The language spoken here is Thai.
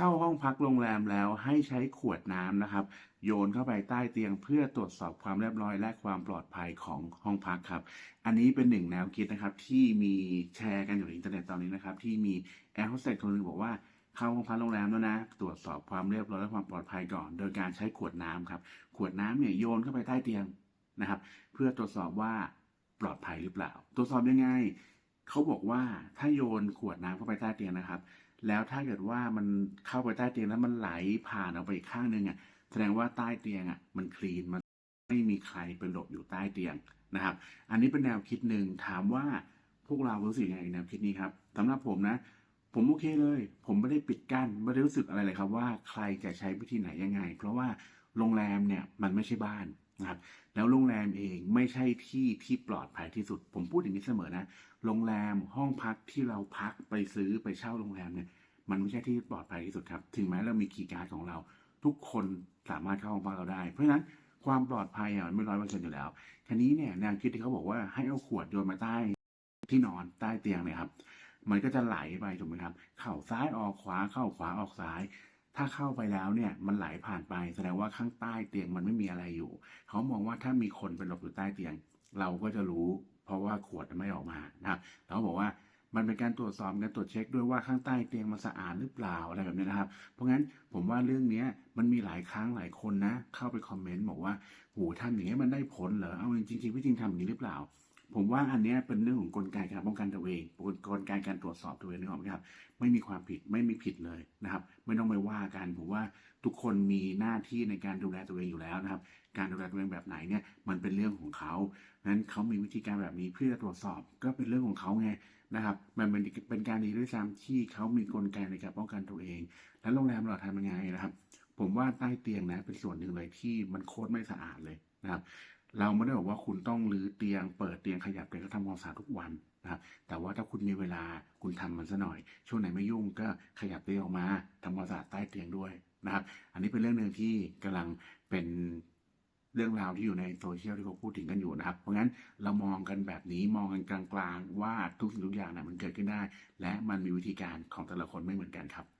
เข้าห้องพักโรงแรมแล้วให้ใช้ขวดน้ำนะครับ โยนเข้าไปใต้เตียงเพื่อตรวจสอบความเรียบร้อยและความปลอดภัยของห้องพักครับ อันนี้เป็นหนึ่งแนวคิดนะครับที่มีแชร์กันอยู่ในอินเทอร์เน็ตตอนนี้นะครับ ที่มีแอร์โฮสเตสคนหนึงบอกว่าเข้าห้องพักโรงแรมแล้วนะ ตรวจสอบความเรียบร้อยและความปลอดภัยก่อน โดยการใช้ขวดน้ำครับ ขวดน้ำเนี่ยโยนเข้าไปใต้เตียงนะครับ เพื่อตรวจสอบว่าปลอดภัยหรือเปล่า ตรวจสอบยังไง เขาบอกว่าถ้าโยนขวดน้ำเข้าไปใต้เตียงนะครับ แล้วถ้าเกิดว่ามันเข้าไปใต้เตียงแล้วมันไหลผ่านออกไปอีกข้างหนึ่งอะแสดงว่าใต้เตียงอะมันคลีนมันไม่มีใครเป็นหลบอยู่ใต้เตียงนะครับ อันนี้เป็นแนวคิดหนึ่งถามว่าพวกเรารู้สึกยังไงแนวคิดนี้ครับสำหรับผมนะ ผมโอเคเลย ผมไม่ได้ปิดกั้นไม่ได้รู้สึกอะไรเลยครับว่าใครจะใช้วิธีไหนยังไง เพราะว่าโรงแรมเนี่ยมันไม่ใช่บ้าน นะครับแล้วโรงแรมเองไม่ใช่ที่ที่ปลอดภัยที่สุด ผมพูดอย่างนี้เสมอนะ โรงแรมห้องพักที่เราพักไปซื้อไปเช่าโรงแรมเนี่ย มันไม่ใช่ที่ปลอดภัยที่สุดครับ ถึงแม้เรามีคีย์การ์ดของเรา ทุกคนสามารถเข้าห้องพักเราได้ เพราะฉะนั้นความปลอดภัยอะมันไม่ร้อยเปอร์เซ็นต์อยู่แล้วทีนี้เนี่ยแนวคิดที่เขาบอกว่าให้เอาขวดโยนมาใต้ที่นอนใต้เตียงเนี่ยครับ มันก็จะไหลไปถูกไหมครับ เข้าซ้ายออกขวา เข้าขวาออกซ้าย ถ้าเข้าไปแล้วเนี่ยมันไหลผ่านไป แสดงว่าข้างใต้เตียงมันไม่มีอะไรอยู่ เขามองว่าถ้ามีคนไปหลบอยู่ใต้เตียง เราก็จะรู้ เพราะว่าขวดไม่ออกมานะครับเขาบอกว่ามันเป็นการตรวจสอบการตรวจเช็คด้วยว่าข้างใต้เตียงมันสะอาดหรือเปล่าอะไรแบบนี้นะครับ เพราะงั้นผมว่าเรื่องเนี้ยมันมีหลายครั้งหลายคนนะ เข้าไปคอมเมนต์บอกว่าโหทำอย่างนี้มันได้ผลเหรอ เอาจริงๆพี่จริงทำอย่างนี้หรือเปล่า ผมว่าอันนี้เป็นเรื่องของกลไกการป้องกันตัวเองกลไกการตรวจสอบตัวเองนึกออกไหมครับ ไม่มีความผิดไม่มีผิดเลยนะครับ ไม่ต้องไปว่ากันผมว่าทุกคนมีหน้าที่ในการดูแลตัวเองอยู่แล้วนะครับ การดูแลตัวเองแบบไหนเนี่ยมันเป็นเรื่องของเขานั้นเขามีวิธีการแบบนี้เพื่อตรวจสอบก็เป็นเรื่องของเขาไงนะครับ มันเป็นเป็นการดีด้วยซ้ำที่เขามีกลไกในการป้องกันตัวเอง แล้วโรงแรมเราทำยังไงนะครับ ผมว่าใต้เตียงนะเป็นส่วนหนึ่งเลยที่มันโคตรไม่สะอาดเลยนะครับ เราไม่ได้บอกว่าคุณต้องรื้อเตียง เปิดเตียงขยับเตียงแล้วทำความสะอาดทุกวันนะครับ แต่ว่าถ้าคุณมีเวลาคุณทำมันซะหน่อย ช่วงไหนไม่ยุ่งก็ขยับเตียงออกมาทำความสะอาดใต้เตียงด้วยนะครับ อันนี้เป็นเรื่องหนึ่งที่กำลังเป็นเรื่องราวที่อยู่ในโซเชียลที่เขาพูดถึงกันอยู่นะครับ เพราะงั้นเรามองกันแบบนี้มองกันกลางๆ ว่าทุกสิ่งทุกอย่างนะมันเกิดขึ้นได้ และมันมีวิธีการของแต่ละคนไม่เหมือนกันครับ